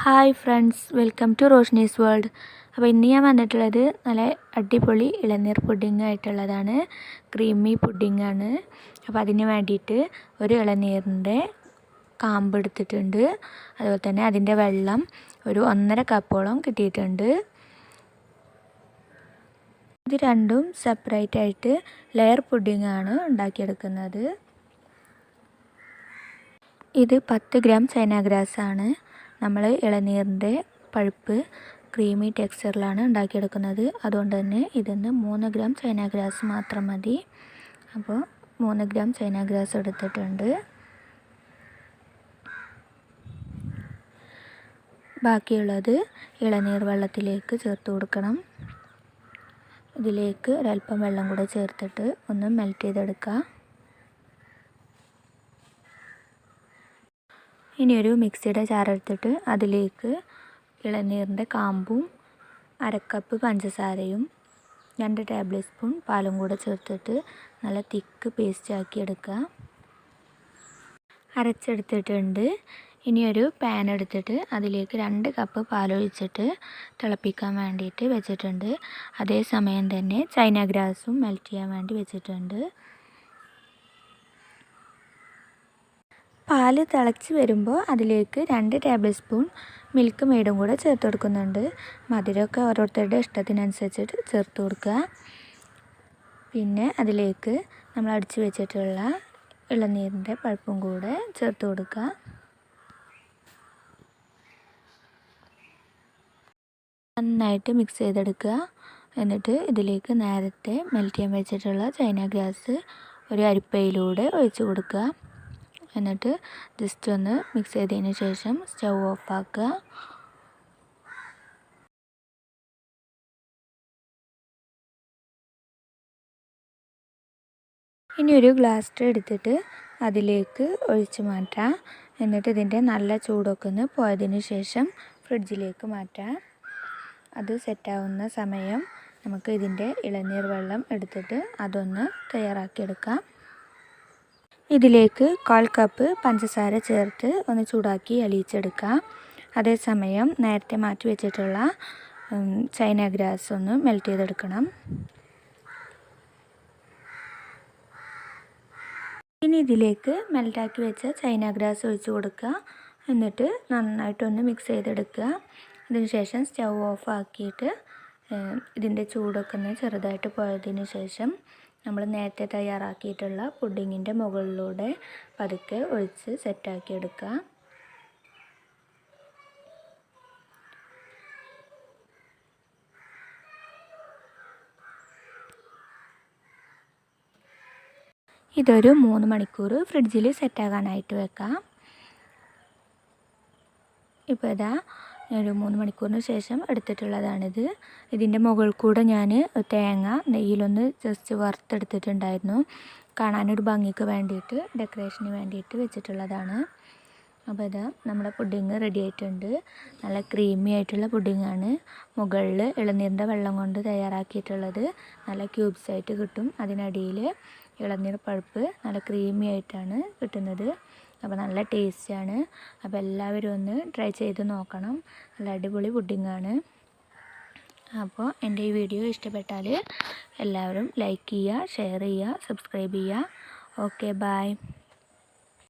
Hi friends welcome to Roshni's world അപ്പോൾ ഇന്ന് ഞാൻ വന്നിട്ടുള്ളത് നല്ല അടിപൊളി ഇളനീർ പുഡിംഗ് ആയിട്ടുള്ളതാണ്. ക്രീമി പുഡിംഗ് ആണ്. അപ്പോൾ അതിന് വേണ്ടിയിട്ട് ഒരു ഇളനീരിന്റെ കാമ്പ് എടുത്തിട്ടുണ്ട്. അതുപോലെ തന്നെ അതിന്റെ വെള്ളം ഒരു ഒന്നര കപ്പോളം കിട്ടിയിട്ടുണ്ട്. ഇത് രണ്ടും സെപ്പറേറ്റ് ആയിട്ട് ലെയർ പുഡിംഗ് ആണ് ഉണ്ടാക്കിയെടുക്കുന്നത്. ഇത് പത്ത് ഗ്രാം ചൈന ഗ്രാസ് ആണ്. നമ്മൾ ഇളനീരിന്റെ പഴുപ്പ് ക്രീമി ടെക്സ്ചറിലാണ് ഉണ്ടാക്കിയെടുക്കുന്നത്. അതുകൊണ്ട് തന്നെ ഇതിന്ന് മൂന്ന് ഗ്രാം ചൈന ഗ്രാസ് മാത്രം മതി. അപ്പോൾ മൂന്ന് ഗ്രാം ചൈന ഗ്രാസ് എടുത്തിട്ടുണ്ട്. ബാക്കിയുള്ളത് ഇളനീർ വെള്ളത്തിലേക്ക് ചേർത്ത് കൊടുക്കണം. ഇതിലേക്ക് ഒരല്പം വെള്ളം കൂടെ ചേർത്തിട്ട് ഒന്ന് മെൽറ്റ് ചെയ്തെടുക്കുക ഇനി ഒരു മിക്സിയുടെ ചാറെടുത്തിട്ട് അതിലേക്ക് ഇളനീരിന്റെ കാമ്പും അരക്കപ്പ് പഞ്ചസാരയും രണ്ട് ടേബിൾ സ്പൂൺ പാലും കൂടെ ചേർത്തിട്ട് നല്ല തിക്ക് പേസ്റ്റ് ആക്കി എടുക്കുക. അരച്ചെടുത്തിട്ടുണ്ട്. ഇനിയൊരു പാൻ എടുത്തിട്ട് അതിലേക്ക് രണ്ട് കപ്പ് പാലൊഴിച്ചിട്ട് തിളപ്പിക്കാൻ വേണ്ടിയിട്ട് വെച്ചിട്ടുണ്ട്. അതേസമയം തന്നെ ചൈന ഗ്രാസും മെൽറ്റ് ചെയ്യാൻ വേണ്ടി വെച്ചിട്ടുണ്ട്. പാൽ തിളച്ച് വരുമ്പോൾ അതിലേക്ക് രണ്ട് ടേബിൾ സ്പൂൺ മിൽക്ക് മെയ്ഡും കൂടെ ചേർത്ത് കൊടുക്കുന്നുണ്ട്. മധുരമൊക്കെ ഓരോരുത്തരുടെ ഇഷ്ടത്തിനനുസരിച്ചിട്ട് ചേർത്ത് കൊടുക്കുക. പിന്നെ അതിലേക്ക് നമ്മൾ അടിച്ചു വെച്ചിട്ടുള്ള ഇളനീരിന്റെ പഴുപ്പും കൂടെ ചേർത്ത് കൊടുക്കുക. നന്നായിട്ട് മിക്സ് ചെയ്തെടുക്കുക. എന്നിട്ട് ഇതിലേക്ക് നേരത്തെ മെൽറ്റ് ചെയ്യാൻ വെച്ചിട്ടുള്ള ചൈന ഗ്യാസ് ഒരു അരിപ്പയിലൂടെ ഒഴിച്ച് കൊടുക്കുക. എന്നിട്ട് ജസ്റ്റ് ഒന്ന് മിക്സ് ചെയ്തതിന് ശേഷം സ്റ്റൗ ഓഫാക്കുക ഇനി ഒരു ഗ്ലാസ് എടുത്തിട്ട് അതിലേക്ക് ഒഴിച്ച് മാറ്റാം. എന്നിട്ട് ഇതിന്റെ നല്ല ചൂടൊക്കെ ഒന്ന് പോയതിന് ശേഷം ഫ്രിഡ്ജിലേക്ക് മാറ്റാം. അത് സെറ്റാവുന്ന സമയം നമുക്ക് ഇതിന്റെ ഇളനീർ വെള്ളം എടുത്തിട്ട് അതൊന്ന് തയ്യാറാക്കിയെടുക്കാം. ഇതിലേക്ക് കാൽ കപ്പ് പഞ്ചസാര ചേർത്ത് ഒന്ന് ചൂടാക്കി അലിയിച്ചെടുക്കാം അതേസമയം നേരത്തെ മാറ്റി വെച്ചിട്ടുള്ള ചൈന ഗ്രാസ് ഒന്ന് മെൽറ്റ് ചെയ്തെടുക്കണം. ഇനി ഇതിലേക്ക് മെൽറ്റാക്കി വെച്ച ചൈന ഗ്രാസ് ഒഴിച്ചു കൊടുക്കുക. എന്നിട്ട് നന്നായിട്ടൊന്ന് മിക്സ് ചെയ്തെടുക്കുക. അതിനുശേഷം സ്റ്റൗ ഓഫ് ആക്കിയിട്ട് ഇതിന്റെ ചൂടൊക്കെ ഒന്ന് ചെറുതായിട്ട് പോയതിന് ശേഷം നമ്മൾ നേരത്തെ തയ്യാറാക്കിയിട്ടുള്ള പുഡിങ്ങിന്റെ മുകളിലൂടെ പതുക്കെ ഒഴിച്ച് സെറ്റാക്കി എടുക്കുക. ഇതൊരു മൂന്ന് മണിക്കൂർ ഫ്രിഡ്ജിൽ സെറ്റാകാനായിട്ട് വെക്കാം. ഇപ്പോൾ ഇതാ ഒരു മൂന്ന് മണിക്കൂറിന് ശേഷം എടുത്തിട്ടുള്ളതാണിത്. ഇതിന്റെ മുകളിൽ കൂടെ ഞാൻ തേങ്ങ നെയ്യിലൊന്ന് ജസ്റ്റ് വറുത്തെടുത്തിട്ടുണ്ടായിരുന്നു. കാണാനൊരു ഭംഗിക്ക് വേണ്ടിയിട്ട് ഡെക്കറേഷന് വേണ്ടിയിട്ട് വെച്ചിട്ടുള്ളതാണ്. അപ്പോൾ ഇതാ നമ്മുടെ പുഡിങ് റെഡി ആയിട്ടുണ്ട്. നല്ല ക്രീമി ആയിട്ടുള്ള പുഡിങ്ങാണ് മുകളിൽ ഇളനീരിന്റെ വെള്ളം കൊണ്ട് തയ്യാറാക്കിയിട്ടുള്ളത്. നല്ല ക്യൂബ്സ് ആയിട്ട് കിട്ടും. അതിനടിയിൽ ഇളനീർ പഴുപ്പ് നല്ല ക്രീമി ആയിട്ടാണ് കിട്ടുന്നത്. അപ്പോൾ നല്ല ടേസ്റ്റാണ് അപ്പോൾ എല്ലാവരും ഒന്ന് ട്രൈ ചെയ്ത് നോക്കണം. നല്ല അടിപൊളി പുഡിങ്ങാണ് അപ്പോൾ എന്റെ ഈ വീഡിയോ ഇഷ്ടപ്പെട്ടാൽ എല്ലാവരും ലൈക്ക് ചെയ്യുക ഷെയർ ചെയ്യുക സബ്സ്ക്രൈബ് ചെയ്യുക. Okay bye